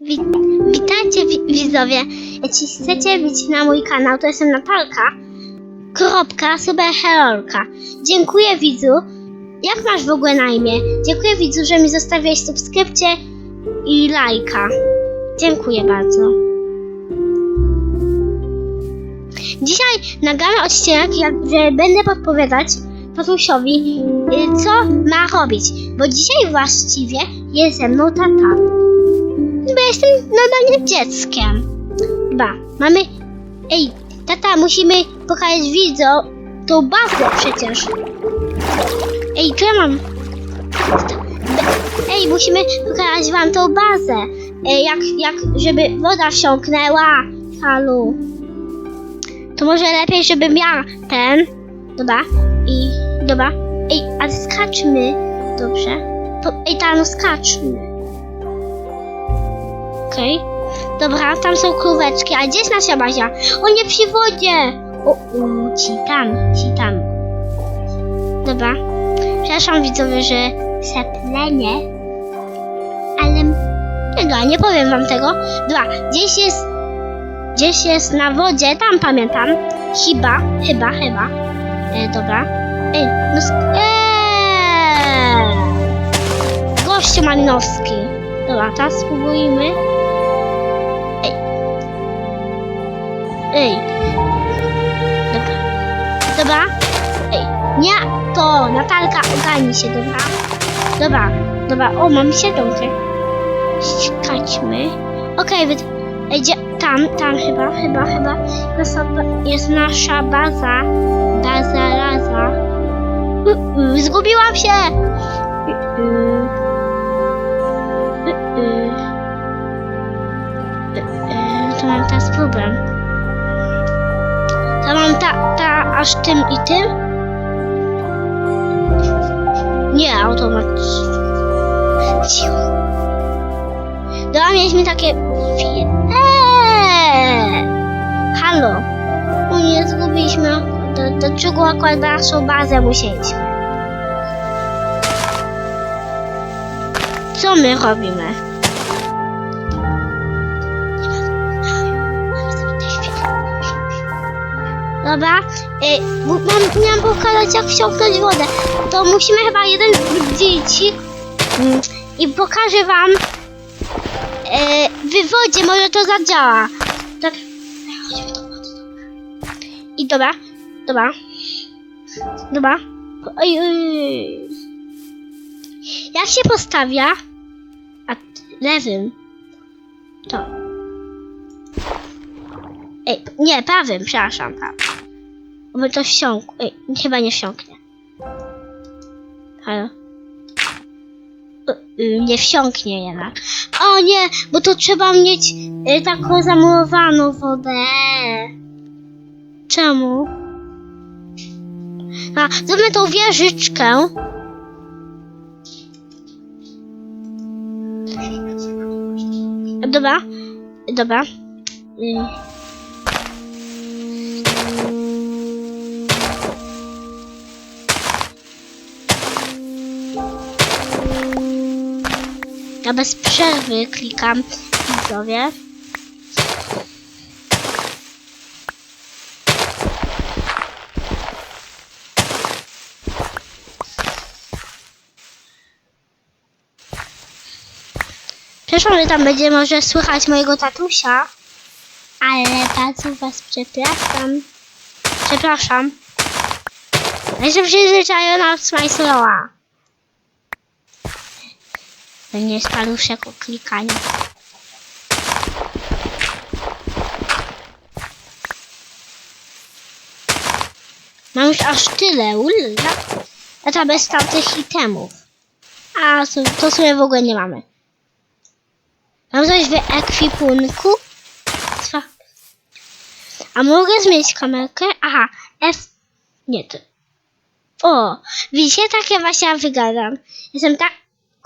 Wi witajcie wi widzowie. Jeśli chcecie być na mój kanał, to jestem Natalka. Kropka, superherolka. Dziękuję widzu. Jak masz w ogóle na imię? Dziękuję widzu, że mi zostawiłeś subskrypcję i lajka. Dziękuję bardzo. Dzisiaj nagramy odcinek, że będę podpowiadać tatusiowi, y, co ma robić. Bo dzisiaj właściwie jest ze mną tata. Bo jestem normalnie dzieckiem. Ba, mamy... Ej, tata, musimy pokazać widzom tą bazę przecież. Ej, co ja mam? Ej, musimy pokazać wam tą bazę. Ej, jak, jak, żeby woda wsiąknęła. Halu. To może lepiej, żebym ja ten... Dobra. I... Dobra. Ej, ale skaczmy. Dobrze. To, ej, tam skaczmy. Okej. Dobra, tam są króweczki. A gdzie jest nasza bazia? O nie, przy wodzie! O, u, ci tam, ci tam. Dobra. Przepraszam widzowie, że seplenie. Ale... Dobra, nie powiem wam tego. Dobra, gdzieś jest... Gdzieś jest na wodzie, tam pamiętam. Chyba, chyba, chyba. E, dobra. Ej, no... Eee! Gościu malinowski. Dobra, teraz spróbujmy. Ej. Dobra. Dobra. Ej. Nie, to Natalka, ogarnij się, dobra? Dobra, dobra. O, mam siedemkę. Skaćmy. Okej. Ej, gdzie... Tam, tam chyba, chyba, chyba. Jest nasza baza. Baza, raza. U, u, zgubiłam się! To mam teraz problem. Aż tym i tym? Nie, automatycznie. Dobra, mieliśmy takie... Eee! Halo. O nie, zgubiliśmy. Do, do czego akurat naszą bazę musieliśmy? Co my robimy? Dobra, y, mam, miałam pokazać jak wsiąknąć wodę. To musimy chyba jeden dzieci mm, i pokażę wam y, w wodzie, może to zadziała. Tak. Dobra. I dobra, dobra. Dobra. Oj, oj. Jak się postawia? A lewym. To. Ej, nie, prawym, przepraszam, prawym. Oby to wsiąkło. Ej, chyba nie wsiąknie. Halo? Y, Nie wsiąknie jednak. O nie, bo to trzeba mieć y, taką zamurowaną wodę. Czemu? A, zróbmy tą wieżyczkę. Dobra, dobra. Y, Ja bez przerwy klikam widzowie. Przepraszam, tam będzie może słychać mojego tatusia, ale bardzo was przepraszam. Przepraszam. Ja się przyzwyczajona od Smajslowa. To nie jest paluszek o klikaniu. Mam już aż tyle, ulla. A to bez tamtych itemów. A to, sobie w ogóle nie mamy. Mam coś w ekwipunku? Co? A mogę zmienić kamerkę? Aha, F... Nie, to... O, widzicie, takie właśnie wygadam. Jestem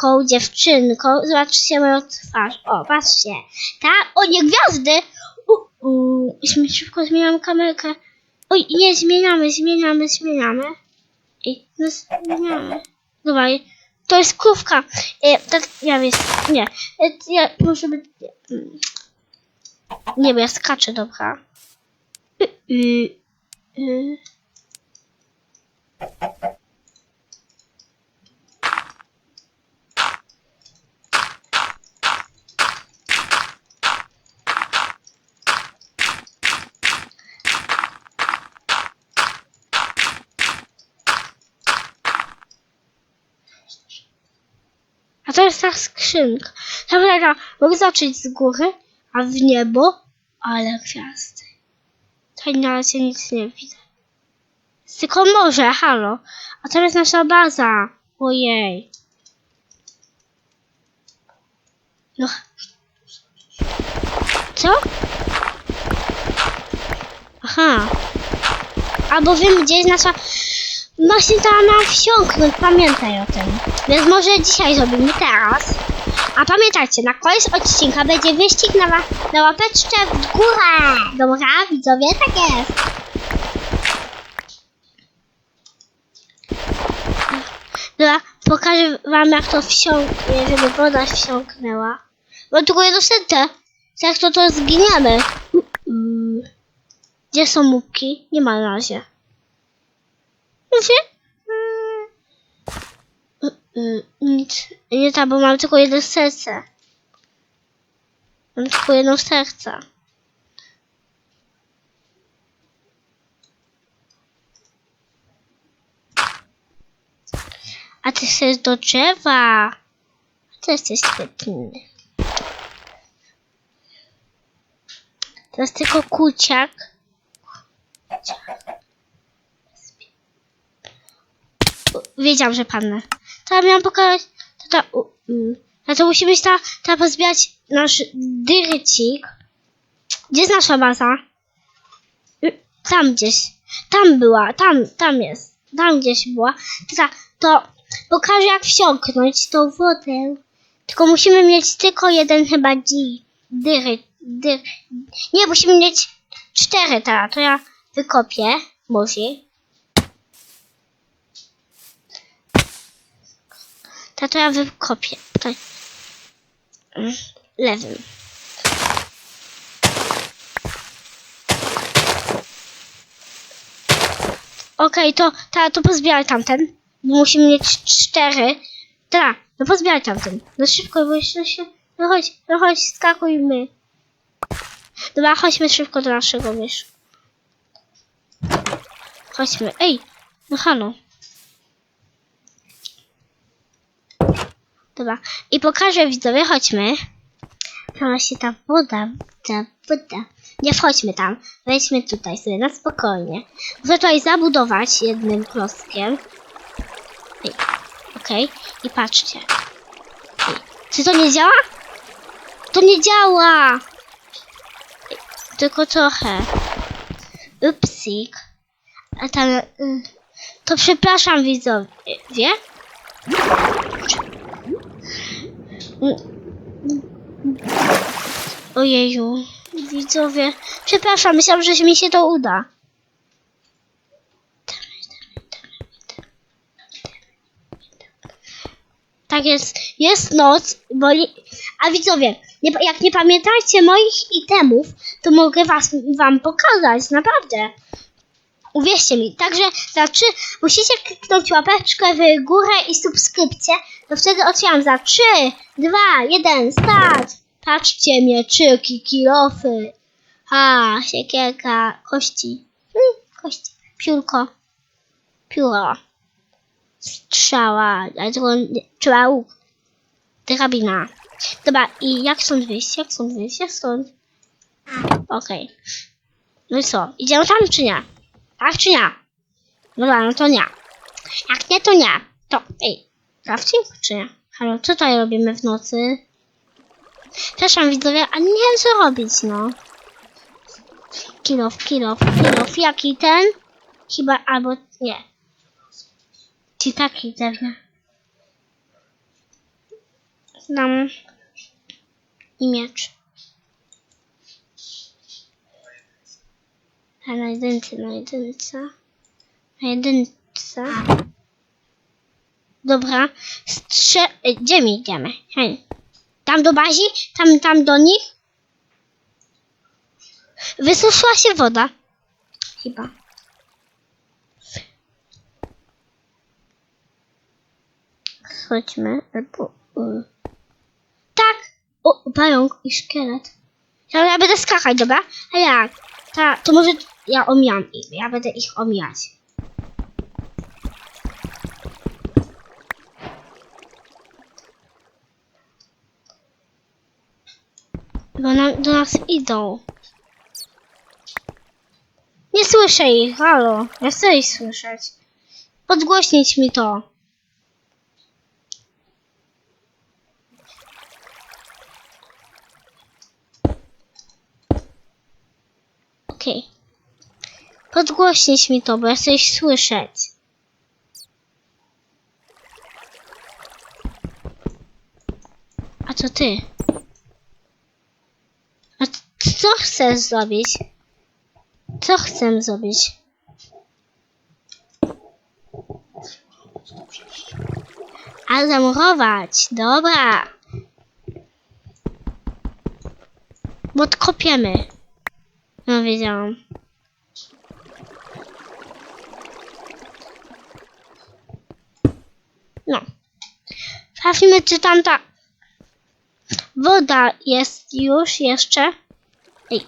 taką dziewczynką. Zobaczcie moją twarz. O, patrzcie. Ta, o nie, gwiazdy! U, u,Śmy szybko zmieniam kamerkę. Oj, nie, zmieniamy, zmieniamy, zmieniamy. I no, zmieniamy. Dobra, to jest krówka. E, tak, ja wiem, nie. E, ja, może być... Nie, bo ja skaczę, dobra. Y, y, y. A to jest ta skrzynka. Dobra, mogę zacząć z góry, a w niebo, ale gwiazdy. Tutaj na razie nic nie widzę. Tylko morze, halo. A to jest nasza baza. Ojej. No. Co? Aha. Albo wiem, gdzie jest nasza... Właśnie tam nam wsiąknąć, pamiętaj o tym. Więc może dzisiaj zrobimy teraz. A pamiętajcie, na koniec odcinka będzie wyścig na, na łapeczkę w górę. Dobra, widzowie, tak jest. Dobra, pokażę wam jak to wsiąknie, żeby woda wsiąknęła. Bo tylko jedno serce. Jak to to zginiemy. Mm. Gdzie są mupki? Nie ma na razie. Mm. Mm, Nic. Nie tak, bo mam tylko jedno serce. Mam tylko jedno serce. A ty chcesz do drzewa. To jesteś świetny. Jest tylko kuciak. Wiedziałam, że padnę. Ja miałam pokazać. To, to, u, mm. no to musimy ta, ta pozbierać nasz dyrcik. Gdzie jest nasza baza? Y, Tam gdzieś. Tam była. Tam, tam jest. Tam gdzieś była. To, ta- to pokażę jak wsiąknąć tą wodę. Tylko musimy mieć tylko jeden chyba dzi. Dyry. Dyr. Nie, musimy mieć cztery teraz. To ja wykopię. Może. Ta to ja wykopię. Tutaj. Lewym. Okej, to ta, to pozbieraj tamten. Musimy mieć cztery. Ta, no pozbieraj tamten. No szybko, bo jeszcze się... No chodź, no chodź, skakujmy. Dobra, chodźmy szybko do naszego wiesz. Chodźmy. Ej, no halo. Dobra. I pokażę widzowie, chodźmy. Tam się ta woda, ta woda. Nie wchodźmy tam. Wejdźmy tutaj sobie na spokojnie. Muszę tutaj zabudować jednym klockiem. Ej, Okej. I patrzcie. Ej. Czy to nie działa? To nie działa! Ej, Tylko trochę. Upsik. A tam... y, To przepraszam widzowie. Wie? Ojeju, widzowie. Przepraszam, myślałam, że mi się to uda. Tak jest, jest noc, bo a widzowie, nie, jak nie pamiętacie moich itemów, to mogę was, wam pokazać, naprawdę. Uwierzcie mi, także za trzy, musicie kliknąć łapeczkę w górę i subskrypcję, to wtedy otwieram za 3, 2, 1, start! Patrzcie, mieczyki, kilofy. A, siekierka, kości. Hmm, kości. Piórko. Pióro. Strzała. Trzeba łuk. Drabina. Dobra, i jak stąd wyjść? Jak stąd wyjść? Jak stąd? Okej. No i co? Idziemy tam czy nie? Tak czy nie? Dobra, no to nie. Jak nie, to nie. To, ej, crafting czy nie? Halo, co tutaj robimy w nocy? Przepraszam widzowie, a nie wiem co robić, no. Kilof, kilof, kilof. Jaki ten? Chyba, albo nie. Czy taki pewnie. Znam. I miecz. A na jedynce, na jedynce. Na jedynce. Dobra. Strze... e, Gdzie my idziemy? Hej. Tam do bazi? Tam, tam do nich? Wysuszyła się woda. Chyba. Chodźmy. Albo... y. Tak! O, pająk i szkielet. Ja, ja będę skakać, dobra? A jak? Ta, to może ja omijam ich. Ja będę ich omijać. Bo nam, do nas idą. Nie słyszę ich, halo. Ja chcę ich słyszeć. Podgłośnić mi to. Okej. Podgłośnić mi to, bo ja ich słyszeć. A to ty. A co chcesz zrobić? Co chcę zrobić? A zamurować. Dobra. Bo odkopiemy. No wiedziałam. No. Sprawdźmy, czy tam ta woda jest już jeszcze. Ej.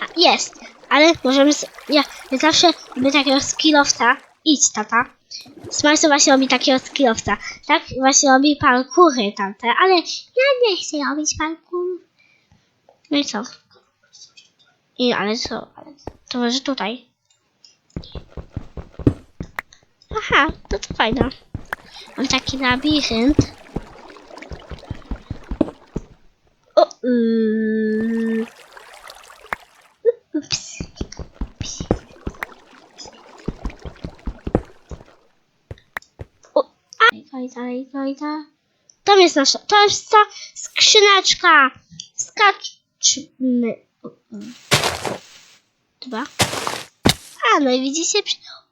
A, jest, ale możemy. Ja, ja zawsze lubię takiego skillowca. Idź, tata. Smajso właśnie robi takiego skillowca. Tak właśnie robi parkury tamte, ale ja nie chcę robić parkour. No i co? I ale co? To może tutaj. Aha, to to fajne. Mam taki labirynt. O. Ups. O. Dalej, dalej, dalej. Tam jest nasza, to jest ta skrzyneczka. Skaczmy. Dobra. A, no i widzicie?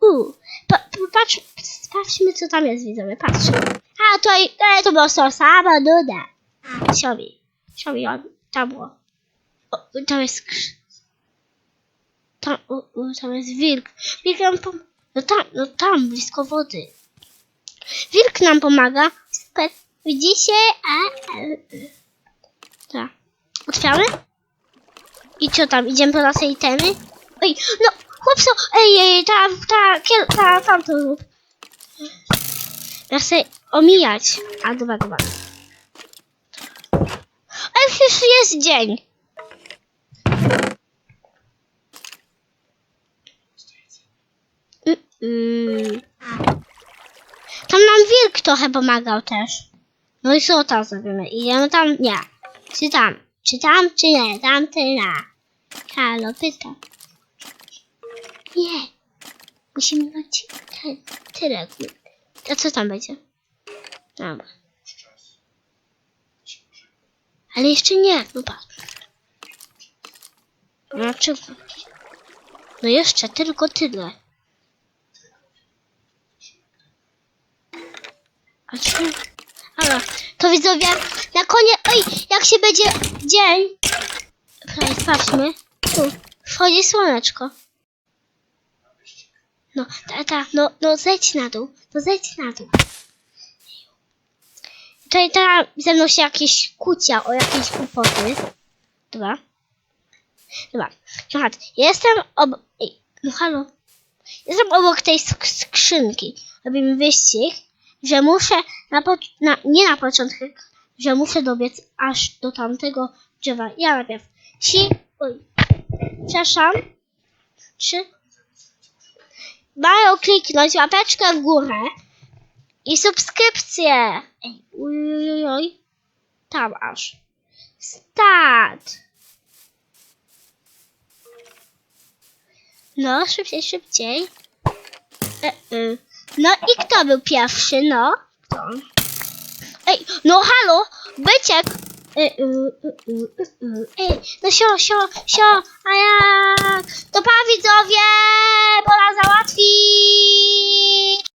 U, pa, pa, patrz, sprawdźmy co tam jest, widzowie, patrz. A, to, to, to było to samo nuda. Siobi, siobi, on, tam było. O, tam jest. Tam, u, u, tam jest wilk. Wilk nam pom... No tam, no tam, blisko wody. Wilk nam pomaga. Super. Widzicie? A, a, a. Tak. Otwieramy? I co tam? Idziemy po nasze itemy? Oj, no, chłopco, ej, ej, ta, ta, kiel, ta, tamto rób. Ja chcę omijać. A, dobra, dobra. Ale już jest dzień. Tam nam wilk trochę pomagał też. No i co tam zrobimy? Idziemy tam? Nie. Czy tam? Czy tam, czy nie? Tam, czy nie? Halo, pytam. Nie. Musimy dać ty- tyle. A co tam będzie? Dobra. Ale jeszcze nie. No patrz. Dlaczego? No jeszcze tylko tyle. A co? Ale to widzowie, na koniec, oj, jak się będzie dzień, sprawdźmy, tu, wchodzi słoneczko. No, tata, no, no zejdź na dół, no zejdź na dół. Tutaj teraz ze mną się jakieś kłócia o jakieś głupoty. Dobra. Dobra. Chodź, jestem ob... Ej, no halo. Jestem obok tej sk skrzynki. Robimy wyścig, że muszę na, po... na nie na początku, że muszę dobiec aż do tamtego drzewa. Ja najpierw. Si... Oj. Przepraszam. Trzy. Mają kliknąć łapeczkę w górę i subskrypcję. Ej, uj, uj, uj, uj. Tam aż. Start. No, szybciej, szybciej. E, e. No i kto był pierwszy, no? Kto? Ej, no halo, Byciek. Ej, no sio, sio, sio, a jak? To pa widzowie, pora załatwić!